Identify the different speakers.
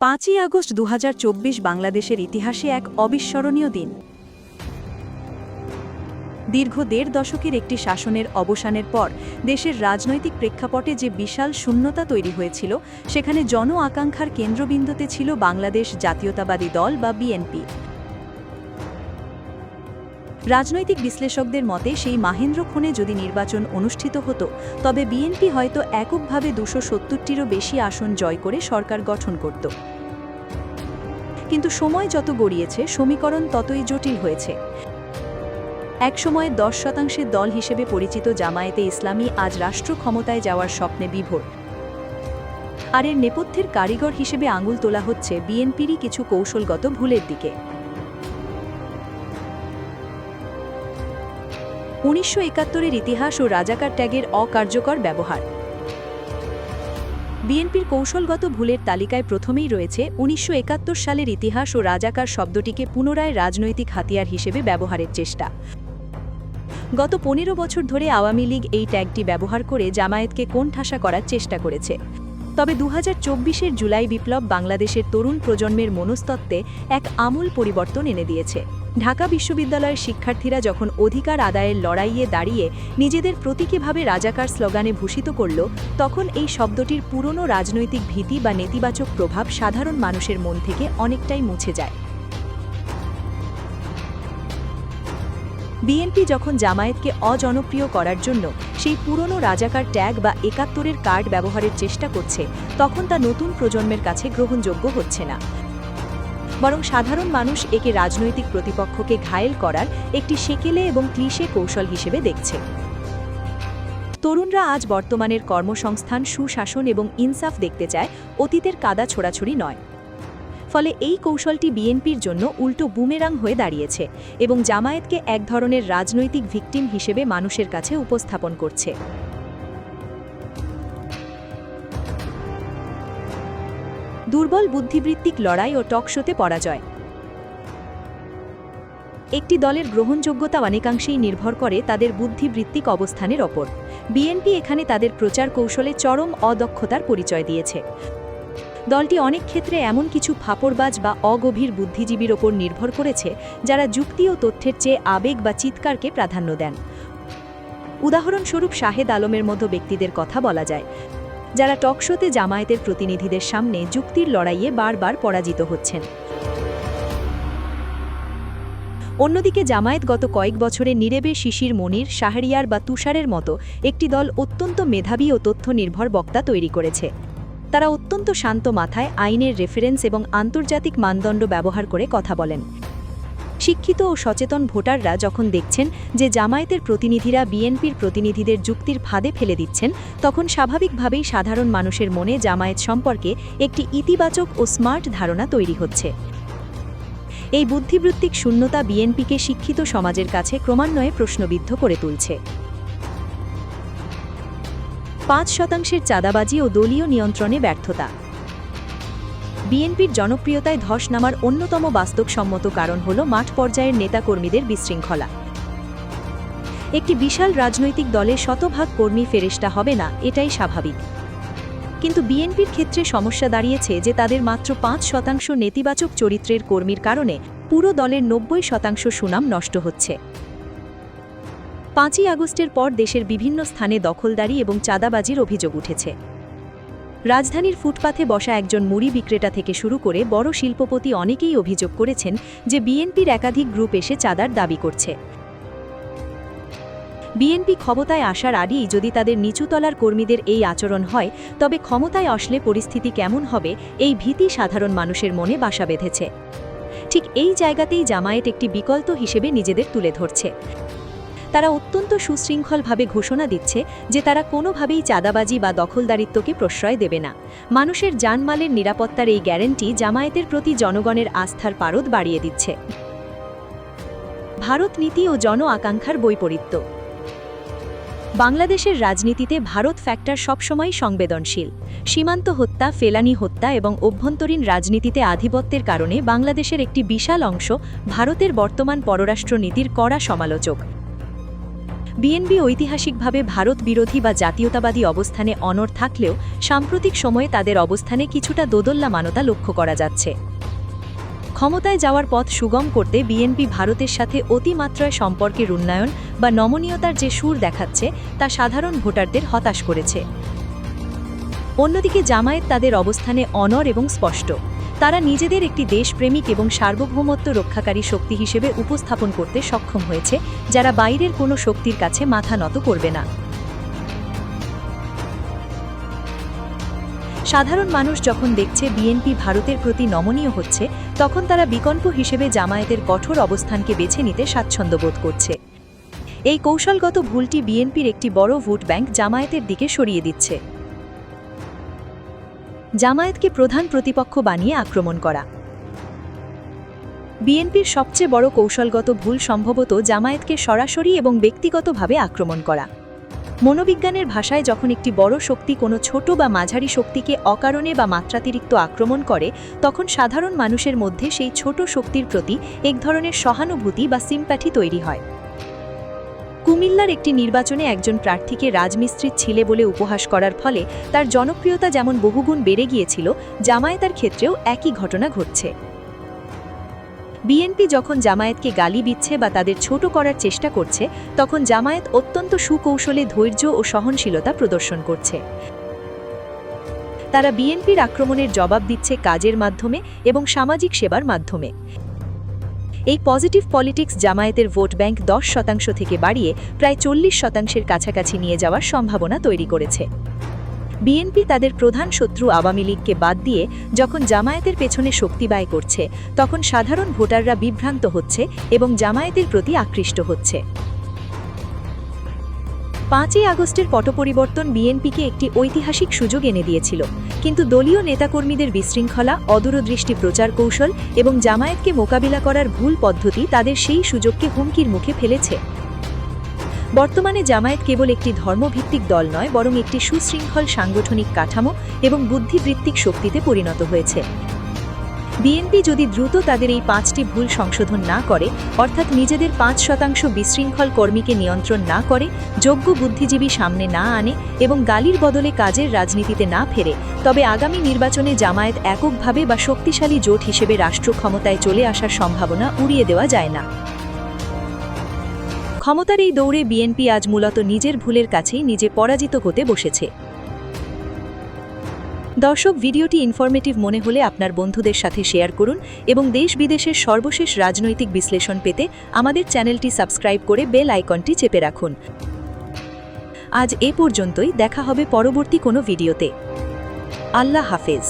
Speaker 1: পাঁচই আগস্ট দু হাজার চব্বিশ বাংলাদেশের ইতিহাসে এক অবিস্মরণীয় দিন। দীর্ঘ দেড় দশকের একটি শাসনের অবসানের পর দেশের রাজনৈতিক প্রেক্ষাপটে যে বিশাল শূন্যতা তৈরি হয়েছিল, সেখানে জন আকাঙ্ক্ষার কেন্দ্রবিন্দুতে ছিল বাংলাদেশ জাতীয়তাবাদী দল বা বিএনপি। রাজনৈতিক বিশ্লেষকদের মতে, সেই মাহেন্দ্র খুনে যদি নির্বাচন অনুষ্ঠিত হতো, তবে বিএনপি হয়তো এককভাবে দুশো সত্তরটিরও বেশি আসন জয় করে সরকার গঠন করত। কিন্তু সময় যত গড়িয়েছে, সমীকরণ ততই জটিল হয়েছে। এক একসময় দশ শতাংশের দল হিসেবে পরিচিত জামায়াতে ইসলামী আজ রাষ্ট্র ক্ষমতায় যাওয়ার স্বপ্নে বিভোর। আর এর নেপথ্যের কারিগর হিসেবে আঙুল তোলা হচ্ছে বিএনপিরই কিছু কৌশলগত ভুলের দিকে। উনিশশো একাত্তরের ইতিহাস ও রাজাকার ট্যাগের অকার্যকর ব্যবহার। বিএনপির কৌশলগত ভুলের তালিকায় প্রথমেই রয়েছে উনিশশো একাত্তর সালের ইতিহাস ও রাজাকার শব্দটিকে পুনরায় রাজনৈতিক হাতিয়ার হিসেবে ব্যবহারের চেষ্টা। গত পনেরো বছর ধরে আওয়ামী লীগ এই ট্যাগটি ব্যবহার করে জামায়াতকে কোণঠাসা করার চেষ্টা করেছে। তবে দু হাজার জুলাই বিপ্লব বাংলাদেশের তরুণ প্রজন্মের মনস্তত্ত্বে এক আমূল পরিবর্তন এনে দিয়েছে। ঢাকা বিশ্ববিদ্যালয়ের শিক্ষার্থীরা যখন অধিকার আদায়ের লড়াইয়ে দাঁড়িয়ে নিজেদের প্রতীকীভাবে রাজাকার স্লোগানে ভূষিত করল, তখন এই শব্দটির পুরনো রাজনৈতিক ভীতি বা নেতিবাচক প্রভাব সাধারণ মানুষের মন থেকে অনেকটাই মুছে যায়। বিএনপি যখন জামায়াতকে অজনপ্রিয় করার জন্য সেই পুরনো রাজাকার ট্যাগ বা একাত্তরের কার্ড ব্যবহারের চেষ্টা করছে, তখন তা নতুন প্রজন্মের কাছে গ্রহণযোগ্য হচ্ছে না। বরং সাধারণ মানুষ একে রাজনৈতিক প্রতিপক্ষকে ঘায়েল করার একটি সেকেলে এবং ক্লিশে কৌশল হিসেবে দেখছে। তরুণরা আজ বর্তমানের কর্মসংস্থান, সুশাসন এবং ইনসাফ দেখতে চায়, অতীতের কাদা ছোড়াছড়ি নয়। ফলে এই কৌশলটি বিএনপির জন্য উল্টো বুমেরাং হয়ে দাঁড়িয়েছে এবং জামায়াতকে এক ধরনের রাজনৈতিক ভিকটিম হিসেবে মানুষের কাছে উপস্থাপন করছে। দুর্বল বুদ্ধিবৃত্তিক লড়াই ও টকশোতে পরাজয়। একটি দলের গ্রহণযোগ্যতা অনেকাংশেই নির্ভর করে তাদের বুদ্ধিবৃত্তিক অবস্থানের ওপর। বিএনপি এখানে তাদের প্রচার কৌশলে চরম অদক্ষতার পরিচয় দিয়েছে। দলটি অনেক ক্ষেত্রে এমন কিছু ফাপড়বাজ বা অগভীর বুদ্ধিজীবীর ওপর নির্ভর করেছে, যারা যুক্তি ও তথ্যের চেয়ে আবেগ বা চিৎকারকে প্রাধান্য দেন। উদাহরণস্বরূপ শাহেদ আলমের মতো ব্যক্তিদের কথা বলা যায়, যারা টকশোতে জামায়াতের প্রতিনিধিদের সামনে যুক্তির লড়াইয়ে বারবার পরাজিত হচ্ছেন। অন্যদিকে জামায়াত গত কয়েক বছরে নিরেবে শিশির মনির, শাহরিয়ার বা তুষারের মতো একটি দল অত্যন্ত মেধাবী ও তথ্য নির্ভর বক্তা তৈরি করেছে। তারা অত্যন্ত শান্ত মাথায় আইনের রেফারেন্স এবং আন্তর্জাতিক মানদণ্ড ব্যবহার করে কথা বলেন। শিক্ষিত ও সচেতন ভোটাররা যখন দেখছেন যে জামায়াতের প্রতিনিধিরা বিএনপির প্রতিনিধিদের যুক্তির ফাঁদে ফেলে দিচ্ছেন, তখন স্বাভাবিকভাবেই সাধারণ মানুষের মনে জামায়াত সম্পর্কে একটি ইতিবাচক ও স্মার্ট ধারণা তৈরি হচ্ছে। এই বুদ্ধিবৃত্তিক শূন্যতা বিএনপিকে শিক্ষিত সমাজের কাছে ক্রমান্বয়ে প্রশ্নবিদ্ধ করে তুলছে। পাঁচ শতাংশের চাঁদাবাজি ও দলীয় নিয়ন্ত্রণে ব্যর্থতা। বিএনপির জনপ্রিয়তায় ধস নামার অন্যতম বাস্তবসম্মত কারণ হল মাঠ পর্যায়ের নেতাকর্মীদের বিশৃঙ্খলা। একটি বিশাল রাজনৈতিক দলে শতভাগ কর্মী ফেরেস্টা হবে না, এটাই স্বাভাবিক। কিন্তু বিএনপির ক্ষেত্রে সমস্যা দাঁড়িয়েছে যে তাদের মাত্র পাঁচ শতাংশ নেতিবাচক চরিত্রের কর্মীর কারণে পুরো দলের নব্বই শতাংশ সুনাম নষ্ট হচ্ছে। পাঁচই আগস্টের পর দেশের বিভিন্ন স্থানে দখলদারি এবং চাঁদাবাজির অভিযোগ উঠেছে। রাজধানীর ফুটপাথে বসা একজন মুড়ি বিক্রেতা থেকে শুরু করে বড় শিল্পপতি অনেকেই অভিযোগ করেছেন যে বিএনপির একাধিক গ্রুপ এসে চাঁদার দাবি করছে। বিএনপি ক্ষমতায় আসার আগেই যদি তাদের নিচুতলার কর্মীদের এই আচরণ হয়, তবে ক্ষমতায় আসলে পরিস্থিতি কেমন হবে, এই ভীতি সাধারণ মানুষের মনে বাসা বেঁধেছে। ঠিক এই জায়গাতেই জামায়াত একটি বিকল্প হিসেবে নিজেদের তুলে ধরছে। তারা অত্যন্ত সুশৃঙ্খলভাবে ঘোষণা দিচ্ছে যে তারা কোনোভাবেই চাঁদাবাজি বা দখলদারিত্বকে প্রশ্রয় দেবে না। মানুষের জানমালের নিরাপত্তার এই গ্যারেন্টি জামায়াতের প্রতি জনগণের আস্থার পারদ বাড়িয়ে দিচ্ছে। ভারত নীতি ও জন আকাঙ্ক্ষার বৈপরীত্য। বাংলাদেশের রাজনীতিতে ভারত ফ্যাক্টর সবসময় সংবেদনশীল। সীমান্ত হত্যা, ফেলানি হত্যা এবং অভ্যন্তরীণ রাজনীতিতে আধিপত্যের কারণে বাংলাদেশের একটি বিশাল অংশ ভারতের বর্তমান পররাষ্ট্র নীতির কড়া সমালোচক। বিএনপি ঐতিহাসিকভাবে ভারত বিরোধী বা জাতীয়তাবাদী অবস্থানে অনড় থাকলেও সাম্প্রতিক সময়ে তাদের অবস্থানে কিছুটা দোদল্যমানতা লক্ষ্য করা যাচ্ছে। ক্ষমতায় যাওয়ার পথ সুগম করতে বিএনপি ভারতের সাথে অতিমাত্রায় সম্পর্কের উন্নয়ন বা নমনীয়তার যে সুর দেখাচ্ছে, তা সাধারণ ভোটারদের হতাশ করেছে। অন্যদিকে জামায়াত তাদের অবস্থানে অনর এবং স্পষ্ট। তারা নিজেদের একটি দেশপ্রেমিক এবং সার্বভৌমত্ব রক্ষাকারী শক্তি হিসেবে উপস্থাপন করতে সক্ষম হয়েছে, যারা বাইরের কোনো শক্তির কাছে মাথা নত করবে না। সাধারণ মানুষ যখন দেখছে বিএনপি ভারতের প্রতি নমনীয় হচ্ছে, তখন তারা বিকল্প হিসেবে জামায়াতের কঠোর অবস্থানকে বেছে নিতে স্বাচ্ছন্দ্য বোধ করছে। এই কৌশলগত ভুলটি বিএনপির একটি বড় ভোট ব্যাংক জামায়াতের দিকে সরিয়ে দিচ্ছে। জামায়াতকে প্রধান প্রতিপক্ষ বানিয়ে আক্রমণ করা। বিএনপির সবচেয়ে বড় কৌশলগত ভুল সম্ভবত জামায়াতকে সরাসরি এবং ব্যক্তিগতভাবে আক্রমণ করা। মনোবিজ্ঞানের ভাষায় যখন একটি বড় শক্তি কোনো ছোট বা মাঝারি শক্তিকে অকারণে বা মাত্রাতিরিক্ত আক্রমণ করে, তখন সাধারণ মানুষের মধ্যে সেই ছোট শক্তির প্রতি এক ধরনের সহানুভূতি বা সিম্প্যাথি তৈরি হয়। কুমিল্লার একটি নির্বাচনে একজন প্রার্থীকে রাজমিস্ত্রির ছিলে বলে উপহাস করার ফলে তার জনপ্রিয়তা যেমন বহুগুণ বেড়ে গিয়েছিল, জামায়াতার ক্ষেত্রেও একই ঘটনা ঘটছে। বিএনপি যখন জামায়াতকে গালি দিচ্ছে বা তাদের ছোট করার চেষ্টা করছে, তখন জামায়াত অত্যন্ত সুকৌশলে ধৈর্য ও সহনশীলতা প্রদর্শন করছে। তারা বিএনপির আক্রমণের জবাব দিচ্ছে কাজের মাধ্যমে এবং সামাজিক সেবার মাধ্যমে। এই পজিটিভ পলিটিক্স জামায়াতের ভোট ব্যাংক দশ শতাংশ থেকে বাড়িয়ে প্রায় চল্লিশ শতাংশের কাছাকাছি নিয়ে যাওয়ার সম্ভাবনা তৈরি করেছে। বিএনপি তাদের প্রধান শত্রু আওয়ামী লীগকে বাদ দিয়ে যখন জামায়াতের পেছনে শক্তি ব্যয় করছে, তখন সাধারণ ভোটাররা বিভ্রান্ত হচ্ছে এবং জামায়াতের প্রতি আকৃষ্ট হচ্ছে। পাঁচই আগস্টের পটপরিবর্তন বিএনপিকে একটি ঐতিহাসিক সুযোগ এনে দিয়েছিল। কিন্তু দলীয় নেতাকর্মীদের বিশৃঙ্খলা, অদূরদৃষ্টি প্রচার কৌশল এবং জামায়াতকে মোকাবিলা করার ভুল পদ্ধতি তাদের সেই সুযোগকে হুমকির মুখে ফেলেছে। বর্তমানে জামায়াত কেবল একটি ধর্মভিত্তিক দল নয়, বরং একটি সুশৃঙ্খল সাংগঠনিক কাঠামো এবং বুদ্ধিবৃত্তিক শক্তিতে পরিণত হয়েছে। বিএনপি যদি দ্রুত তাদের এই পাঁচটি ভুল সংশোধন না করে, অর্থাৎ নিজেদের পাঁচ শতাংশ বিশৃঙ্খল কর্মীকে নিয়ন্ত্রণ না করে, যোগ্য বুদ্ধিজীবী সামনে না আনে এবং গালির বদলে কাজের রাজনীতিতে না ফেরে, তবে আগামী নির্বাচনে জামায়াত এককভাবে বা শক্তিশালী জোট হিসেবে রাষ্ট্র ক্ষমতায় চলে আসার সম্ভাবনা উড়িয়ে দেওয়া যায় না। ক্ষমতার এই দৌড়ে বিএনপি আজ মূলত নিজের ভুলের কাছেই নিজে পরাজিত হতে বসেছে। দর্শক, ভিডিওটি ইনফরমেটিভ মনে হলে আপনার বন্ধুদের সাথে শেয়ার করুন এবং দেশ বিদেশের সর্বশেষ রাজনৈতিক বিশ্লেষণ পেতে আমাদের চ্যানেলটি সাবস্ক্রাইব করে বেল আইকনটি চেপে রাখুন। আজ এ পর্যন্তই, দেখা হবে পরবর্তী কোনো ভিডিওতে আল্লাহ হাফেজ।